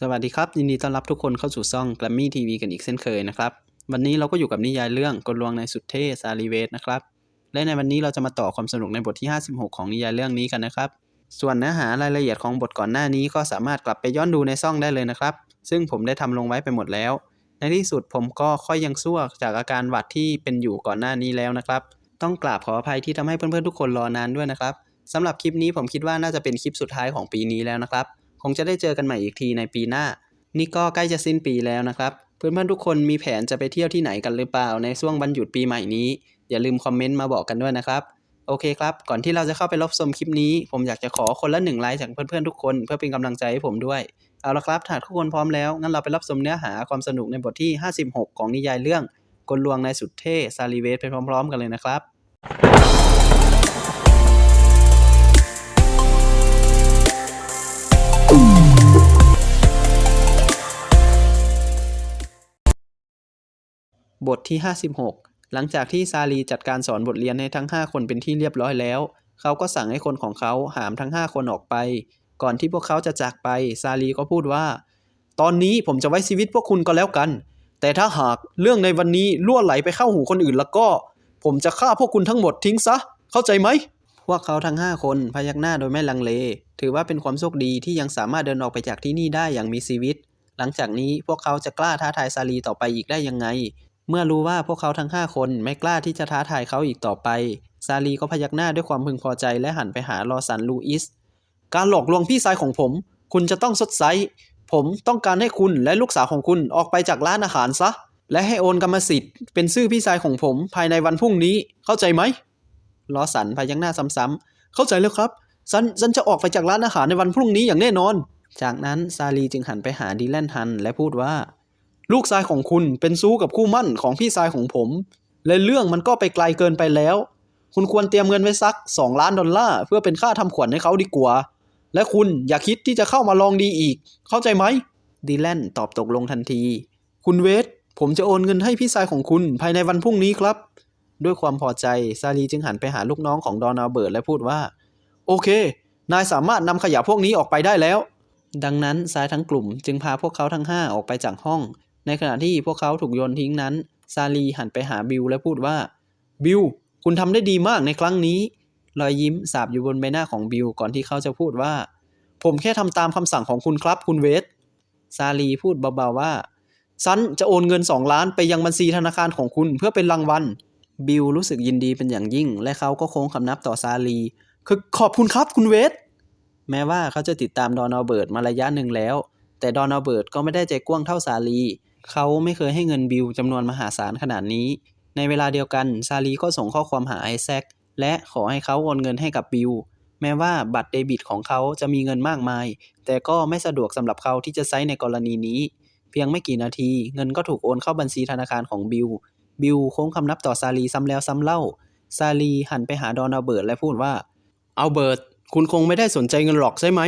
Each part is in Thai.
สวัสดีครับ ยินดีต้อนรับทุกคนเข้าสู่ช่อง Grammy TV กันอีกเช่นเคยนะครับ วันนี้เราก็อยู่กับนิยายเรื่องกลลวงในสุดเท่ซาลีเวสนะครับ และในวันนี้เราจะมาต่อความสนุกในบทที่ 56 ของนิยายเรื่องนี้กันนะครับ ส่วนเนื้อหารายละเอียดของบทก่อนหน้านี้ก็สามารถกลับไปย้อนดูในช่องได้เลยนะครับ ซึ่งผมได้ทำลงไว้ไปหมดแล้ว ในที่สุดผมก็ค่อยยังสู้จากอาการหวัดที่เป็นอยู่ก่อนหน้านี้แล้วนะครับ ต้องกราบขออภัยที่ทำให้เพื่อนๆทุกคนรอนานด้วยนะครับสำหรับคลิปนี้ผมคิดว่าน่าจะเป็นคลิปสุดท้ายของปีนี้แล้วนะครับ คงจะได้เจอกันใหม่อีกทีในปีหน้า นี่ก็ใกล้จะสิ้นปีแล้วนะครับ เพื่อนๆทุกคนมีแผนจะไปเที่ยวที่ไหนกันหรือเปล่าในช่วงวันหยุดปีใหม่นี้ อย่าลืมคอมเมนต์มาบอกกันด้วยนะครับ โอเคครับ ก่อนที่เราจะเข้าไปรับชมคลิปนี้ ผมอยากจะขอคนละหนึ่งไลค์จากเพื่อนๆทุกคนเพื่อเป็นกำลังใจให้ผมด้วย เอาละครับถ้าทุกคนพร้อมแล้ว งั้นเราไปรับชมเนื้อหาความสนุกในบทที่ 56 ของนิยายเรื่องกลลวงในสุดเท่ซาลีเวสไปพร้อม ๆ กันเลยนะครับ บทที่ 56 หลังจากที่ซาลีจัดการสอนบทเรียนให้ทั้ง 5 คนเป็นที่เรียบร้อยแล้ว เขาก็สั่งให้คนของเขาหามทั้ง 5 คนออกไป ก่อนที่พวกเขาจะจากไป ซาลีก็พูดว่า ตอนนี้ผมจะไว้ชีวิตพวกคุณก็แล้วกัน แต่ถ้าหากเรื่องในวันนี้ล่วไหลไปเข้าหูคนอื่นแล้วก็ ผมจะฆ่าพวกคุณทั้งหมดทิ้งซะ เข้าใจไหม พวกเขาทั้ง 5 คนพยักหน้าโดยไม่ลังเล ถือว่าเป็นความโชคดีที่ยังสามารถเดินออกไปจากที่นี่ได้อย่างมีชีวิตหลังจากนี้พวกเขาจะกล้าท้าทายซาลีต่อไปอีกได้ยังไง เมื่อรู้ว่าพวกเขาทั้ง5คนไม่กล้าที่จะท้าทายเขาอีกต่อไป ซาลีก็พยักหน้าด้วยความพึงพอใจและหันไปหาลอสันลูอิส การหลอกลวงพี่ชายของผม คุณจะต้องชดใช้ผมต้องการให้คุณและลูกสาวของคุณออกไปจากร้านอาหารซะ และให้โอนกรรมสิทธิ์เป็นชื่อพี่ชายของผมภายในวันพรุ่งนี้ เข้าใจไหมลอสันพยักหน้าซ้ำๆเข้าใจแล้วครับฉันฉันจะออกไปจากร้านอาหารในวันพรุ่งนี้อย่างแน่นอน จากนั้นซาลีจึงหันไปหาดีแลนฮันและพูดว่า ลูกชายของคุณเป็นซู้กับคู่มั่นของพี่ชายของผม และเรื่องมันก็ไปไกลเกินไปแล้ว คุณควรเตรียมเงินไว้สัก 2 ล้านดอลลาร์เพื่อเป็นค่าทำขวัญให้เขาดีกว่า และคุณอย่าคิดที่จะเข้ามาลองดีอีก เข้าใจไหมดีแลนตอบตกลงทันที คุณเวทผมจะโอนเงินให้พี่ชายของคุณภายในวันพรุ่งนี้ครับ ด้วยความพอใจซาลีจึงหันไปหาลูกน้องของดอนอัลเบิร์ตและพูดว่า โอเค นายสามารถนำขยะพวกนี้ออกไปได้แล้ว ดังนั้นชายทั้งกลุ่มจึงพาพวกเขาทั้งห้าออกไปจากห้อง ในขณะที่พวกเขาถูกโยนทิ้งนั้น ซาลีหันไปหาบิลและพูดว่า บิลคุณทำได้ดีมากในครั้งนี้ รอยยิ้มสาบอยู่บนใบหน้าของบิลก่อนที่เขาจะพูดว่า ผมแค่ทำตามคำสั่งของคุณครับคุณเวส ซาลีพูดเบาๆว่าฉันจะโอนเงิน 2 ล้านไปยังบัญชีธนาคารของคุณเพื่อเป็นรางวัล บิลรู้สึกยินดีเป็นอย่างยิ่ง และเขาก็โค้งคำนับต่อซาลี คือขอบคุณครับคุณเวส แม้ว่าเขาจะติดตามดอนอเบิร์ตมาระยะหนึ่งแล้ว แต่ดอนอเบิร์ตก็ไม่ได้ใจกว้างเท่าซาลี เขาไม่เคยให้เงินบิลจำนวนมหาศาลขนาดนี้ ในเวลาเดียวกันซาลีก็ส่งข้อความหาไอแซคและขอให้เขาโอนเงินให้กับบิลแม้ว่าบัตรเดบิตของเขาจะมีเงินมากมาย แต่ก็ไม่สะดวกสำหรับเขาที่จะใช้ในกรณีนี้ เพียงไม่กี่นาที เงินก็ถูกโอนเข้าบัญชีธนาคารของบิลบิลโค้งคำนับต่อซาลีซ้ำแล้วซ้ำเล่า ซาลีหันไปหาดอนอัลเบิร์ตและพูดว่าอัลเบิร์ตคุณคงไม่ได้สนใจเงินหรอกใช่ไหม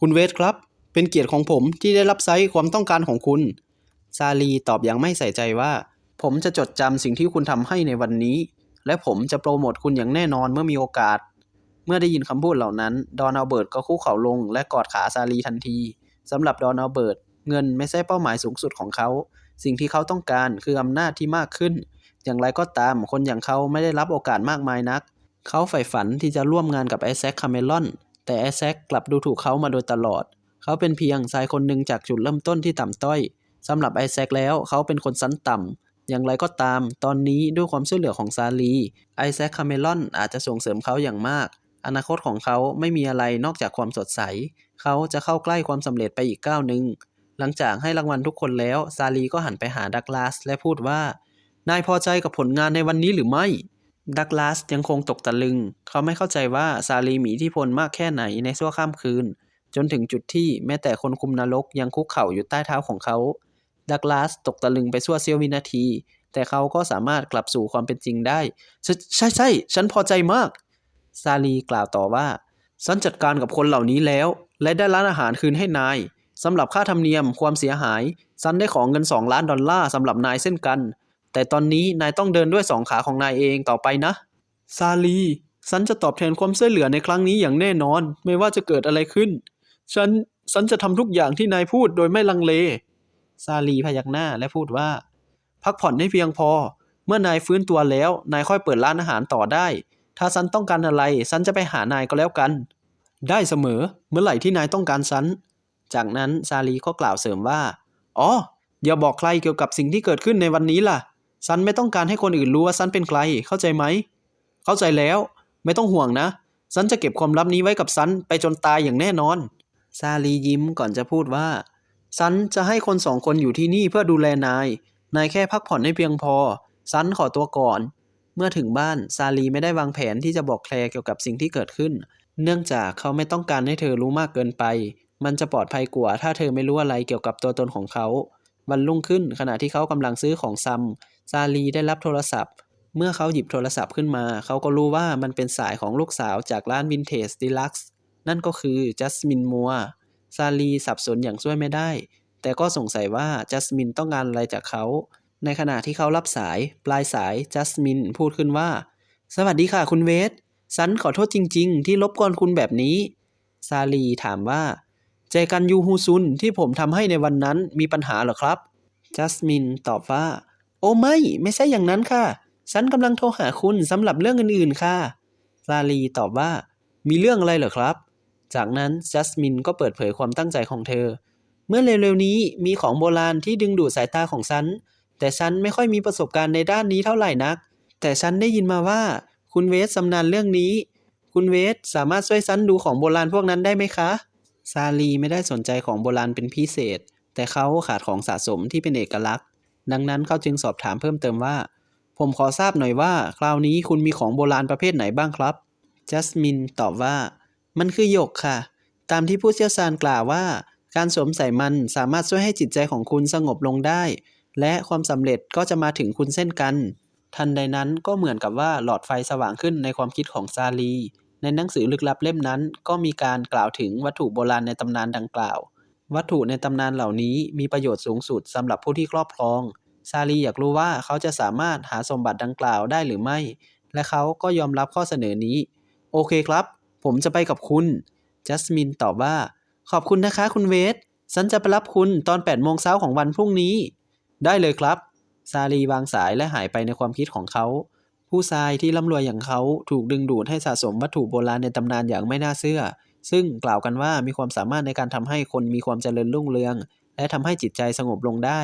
คุณเวทครับ เป็นเกียรติของผมที่ได้รับใช้ความต้องการของคุณ ซาลีตอบอย่างไม่ใส่ใจว่า ผมจะจดจำสิ่งที่คุณทำให้ในวันนี้ และผมจะโปรโมทคุณอย่างแน่นอนเมื่อมีโอกาส เมื่อได้ยินคำพูดเหล่านั้น ดอนอัลเบิร์ตก็คุกเข่าลงและกอดขาซาลีทันทีสำหรับดอนอัลเบิร์ตเงินไม่ใช่เป้าหมายสูงสุดของเขา สิ่งที่เขาต้องการคืออำนาจที่มากขึ้น อย่างไรก็ตามคนอย่างเขาไม่ได้รับโอกาสมากมายนัก เขาใฝ่ฝันที่จะร่วมงานกับไอแซคคาเมลอนแต่ไอแซคกลับดูถูกเขามาโดยตลอด เขาเป็นเพียงชายคนหนึ่งจากจุดเริ่มต้นที่ต่ำต้อย สำหรับไอแซคแล้วเขาเป็นคนชั้นต่ำ อย่างไรก็ตาม ตอนนี้ด้วยความช่วยเหลือของซาลีไอแซคคาเมลอนอาจจะส่งเสริมเขาอย่างมาก อนาคตของเขาไม่มีอะไรนอกจากความสดใส เขาจะเข้าใกล้ความสำเร็จไปอีกก้าวหนึ่ง หลังจากให้รางวัลทุกคนแล้ว ซาลีก็หันไปหาดักลาส และพูดว่า นายพอใจกับผลงานในวันนี้หรือไม่ดักลาสยังคงตกตะลึง เขาไม่เข้าใจว่าซาลีมีอิทธิพลมากแค่ไหนในชั่วข้ามคืน จนถึงจุดที่แม้แต่คนคุมนรกยังคุกเข่าอยู่ใต้เท้าของเขา ดักลาสตกตะลึงไปชั่วเสี้ยววินาที แต่เขาก็สามารถกลับสู่ความเป็นจริงได้ใช่ใช่ใช่ฉันพอใจมาก ซาลีกล่าวต่อว่า ฉันจัดการกับคนเหล่านี้แล้ว และได้ร้านอาหารคืนให้นายสำหรับค่าธรรมเนียมความเสียหายฉันได้ของเงิน 2 ล้านดอลลาร์สำหรับนายเช่นกัน แต่ตอนนี้นายต้องเดินด้วยสองขาของนายเองต่อไปนะ ซาลีฉันจะตอบแทนความช่วยเหลือในครั้งนี้อย่างแน่นอน ไม่ว่าจะเกิดอะไรขึ้น ฉันฉันจะทำทุกอย่างที่นายพูดโดยไม่ลังเล ซาลีพยักหน้าและพูดว่า พักผ่อนให้เพียงพอ เมื่อนายฟื้นตัวแล้ว นายค่อยเปิดร้านอาหารต่อได้ ถ้าฉันต้องการอะไรฉันจะไปหานายก็แล้วกัน ได้เสมอ เมื่อไหร่ที่นายต้องการฉันจากนั้นซาลีก็กล่าวเสริมว่า อ๋อ อย่าบอกใครเกี่ยวกับสิ่งที่เกิดขึ้นในวันนี้ล่ะฉันไม่ต้องการให้คนอื่นรู้ว่าฉันเป็นใคร เข้าใจไหม เข้าใจแล้ว ไม่ต้องห่วงนะฉันจะเก็บความลับนี้ไว้กับฉันไปจนตายอย่างแน่นอน ซาลียิ้มก่อนจะพูดว่า ฉันจะให้คนสองคนอยู่ที่นี่เพื่อดูแลนาย นายแค่พักผ่อนให้เพียงพอฉันขอตัวก่อน เมื่อถึงบ้านซาลีไม่ได้วางแผนที่จะบอกแคลร์เกี่ยวกับสิ่งที่เกิดขึ้น เนื่องจากเขาไม่ต้องการให้เธอรู้มากเกินไป มันจะปลอดภัยกว่าถ้าเธอไม่รู้อะไรเกี่ยวกับตัวตนของเขา วันรุ่งขึ้นขณะที่เขากำลังซื้อของซ้ำซาลีได้รับโทรศัพท์ เมื่อเขาหยิบโทรศัพท์ขึ้นมา เขาก็รู้ว่ามันเป็นสายของลูกสาวจากร้านวินเทจดีลักซ์นั่นก็คือจัสมินมัว ซาลีสับสนอย่างช่วยไม่ได้ แต่ก็สงสัยว่าจัสมินต้องการอะไรจากเขา ในขณะที่เขารับสาย ปลายสายจัสมินพูดขึ้นว่า สวัสดีค่ะคุณเวสฉันขอโทษจริง ๆ ที่รบกวนคุณแบบนี้ ซาลีถามว่าเจกันยูฮูซุนที่ผมทำให้ในวันนั้นมีปัญหาเหรอครับ จัสมินตอบว่า โอ้ไม่ ไม่ใช่อย่างนั้นค่ะ ฉันกำลังโทรหาคุณสำหรับเรื่องอื่นๆค่ะ ซาลีตอบว่า มีเรื่องอะไรเหรอครับ จากนั้นจัสมินก็เปิดเผยความตั้งใจของเธอ เมื่อเร็วๆนี้มีของโบราณที่ดึงดูดสายตาของฉัน แต่ฉันไม่ค่อยมีประสบการณ์ในด้านนี้เท่าไหร่นัก แต่ฉันได้ยินมาว่า คุณเวสสำนานเรื่องนี้ คุณเวสสามารถช่วยฉันดูของโบราณพวกนั้นได้ไหมคะ ซาลีไม่ได้สนใจของโบราณเป็นพิเศษ แต่เขาขาดของสะสมที่เป็นเอกลักษณ์ ดังนั้นเขาจึงสอบถามเพิ่มเติมว่า ผมขอทราบหน่อยว่า คราวนี้คุณมีของโบราณประเภทไหนบ้างครับ จัสมินตอบว่า มันคือหยกค่ะ ตามที่ผู้เชี่ยวชาญกล่าวว่า การสวมใส่มันสามารถช่วยให้จิตใจของคุณสงบลงได้ และความสำเร็จก็จะมาถึงคุณเช่นกัน ทันใดนั้นก็เหมือนกับว่าหลอดไฟสว่างขึ้นในความคิดของซาลี ในหนังสือลึกลับเล่มนั้น ก็มีการกล่าวถึงวัตถุโบราณในตำนานดังกล่าว วัตถุในตำนานเหล่านี้มีประโยชน์สูงสุดสำหรับผู้ที่ครอบครอง ซาลีอยากรู้ว่าเขาจะสามารถหาสมบัติดังกล่าวได้หรือไม่ และเขาก็ยอมรับข้อเสนอนี้ โอเคครับ ผมจะไปกับคุณ จัสมินตอบว่า ขอบคุณนะคะคุณเวสฉันจะไปรับคุณตอน8โมงเช้าของวันพรุ่งนี้ ได้เลยครับ ซาลีวางสายและหายไปในความคิดของเขา ผู้ชายที่ร่ำรวยอย่างเขาถูกดึงดูดให้สะสมวัตถุโบราณในตำนานอย่างไม่น่าเชื่อ ซึ่งกล่าวกันว่ามีความสามารถในการทำให้คนมีความเจริญรุ่งเรือง และทำให้จิตใจสงบลงได้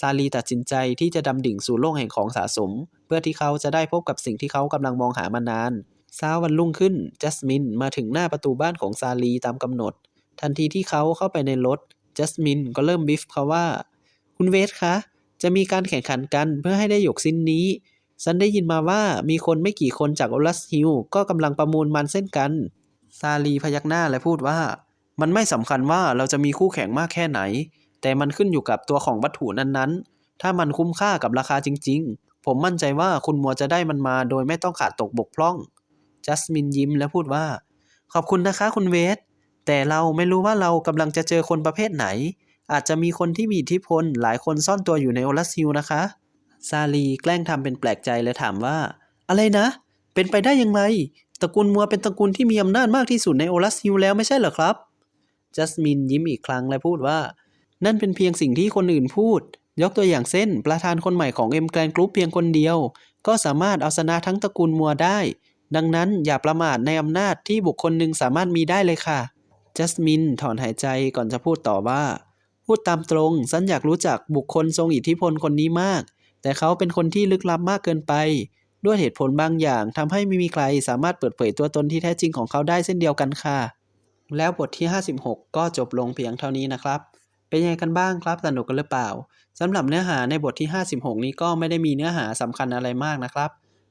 ซาลีตัดสินใจที่จะดำดิ่งสู่โลกแห่งของสะสม เพื่อที่เขาจะได้พบกับสิ่งที่เขากำลังมองหามานาน เช้าวันรุ่งขึ้น จัสมินมาถึงหน้าประตูบ้านของซาลีตามกำหนด ทันทีที่เขาเข้าไปในรถ จัสมินก็เริ่มบิฟเขาว่า คุณเวสคะ จะมีการแข่งขันกันเพื่อให้ได้หยกสิ้นนี้ ฉันได้ยินมาว่ามีคนไม่กี่คนจากโอลัสฮิลก็กำลังประมูลมันเส้นกัน ซาลีพยักหน้าและพูดว่า มันไม่สำคัญว่าเราจะมีคู่แข่งมากแค่ไหน แต่มันขึ้นอยู่กับตัวของวัตถุนั้นๆ ถ้ามันคุ้มค่ากับราคาจริง ๆ ผมมั่นใจว่าคุณมัวจะได้มันมาโดยไม่ต้องขาดตกบกพร่อง จัสมินยิ้มและพูดว่า ขอบคุณนะคะคุณเวส แต่เราไม่รู้ว่าเรากำลังจะเจอคนประเภทไหน อาจจะมีคนที่มีอิทธิพลหลายคนซ่อนตัวอยู่ในโอลัสฮิลนะคะ ซาลีแกล้งทำเป็นแปลกใจและถามว่า อะไรนะ เป็นไปได้ยังไงตระกูลมัวเป็นตระกูลที่มีอำนาจมากที่สุดในโอลัสฮิลแล้วไม่ใช่เหรอครับ จัสมินยิ้มอีกครั้งและพูดว่า นั่นเป็นเพียงสิ่งที่คนอื่นพูด ยกตัวอย่างเช่น ประธานคนใหม่ของเอ็มแกรนกรุ๊ปเพียงคนเดียว ก็สามารถเอาชนะทั้งตระกูลมัวได้ ดังนั้นอย่าประมาทในอำนาจที่บุคคลหนึ่งสามารถมีได้เลยค่ะจัสมินถอนหายใจก่อนจะพูดต่อว่า พูดตามตรงฉันอยากรู้จักบุคคลทรงอิทธิพลคนนี้มาก แต่เขาเป็นคนที่ลึกลับมากเกินไป ด้วยเหตุผลบางอย่างทำให้ไม่มีใครสามารถเปิดเผยตัวตนที่แท้จริงของเขาได้เช่นเดียวกันค่ะ แล้วบทที่ 56 ก็จบลงเพียงเท่านี้นะครับ เป็นยังไงกันบ้างครับสนุกกันหรือเปล่าสำหรับเนื้อหาในบทที่ 56 นี้ก็ไม่ได้มีเนื้อหาสำคัญอะไรมากนะครับ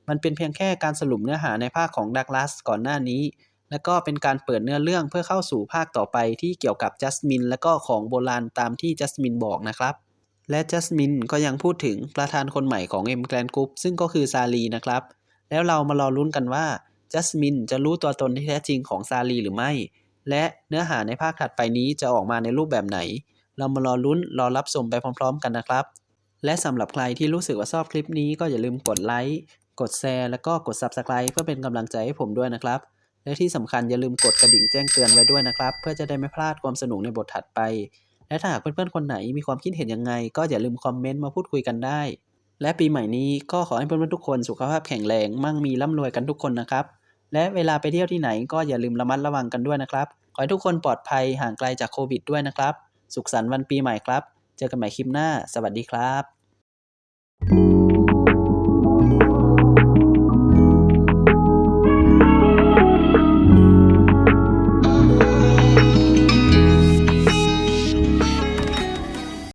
มันเป็นเพียงแค่การสรุปเนื้อหาในภาคของดักลัสก่อนหน้านี้ และก็เป็นการเปิดเนื้อเรื่องเพื่อเข้าสู่ภาคต่อไปที่เกี่ยวกับจัสมินและก็ของโบราณตามที่จัสมินบอกนะครับ และจัสมินก็ยังพูดถึงประธานคนใหม่ของเอ็มแกรนกรุ๊ปซึ่งก็คือซาลีนะครับ แล้วเรามารอลุ้นกันว่าจัสมินจะรู้ตัวตนที่แท้จริงของซาลีหรือไม่ และเนื้อหาในภาคถัดไปนี้จะออกมาในรูปแบบไหน เรามารอลุ้นรอรับชมไปพร้อม ๆ กันนะครับ และสำหรับใครที่รู้สึกว่าชอบคลิปนี้ก็อย่าลืมกดไลค์ กดแชร์แล้วก็กด Subscribe เพื่อเป็นกำลังใจให้ผมด้วยนะครับ และที่สำคัญอย่าลืมกดกระดิ่งแจ้งเตือนไว้ด้วยนะครับ เพื่อจะได้ไม่พลาดความสนุกในบทถัดไป และถ้าหากเพื่อนๆคนไหนมีความคิดเห็นยังไง ก็อย่าลืมคอมเมนต์มาพูดคุยกันได้ และปีใหม่นี้ก็ขอให้เพื่อนๆทุกคนสุขภาพแข็งแรงมั่งมีร่ำรวยกันทุกคนนะครับ และเวลาไปเที่ยวที่ไหนก็อย่าลืมระมัดระวังกันด้วยนะครับ ขอให้ทุกคนปลอดภัยห่างไกลจากโควิดด้วยนะครับ สุขสันต์วันปีใหม่ครับ เจอกันใหม่คลิปหน้า สวัสดีครับ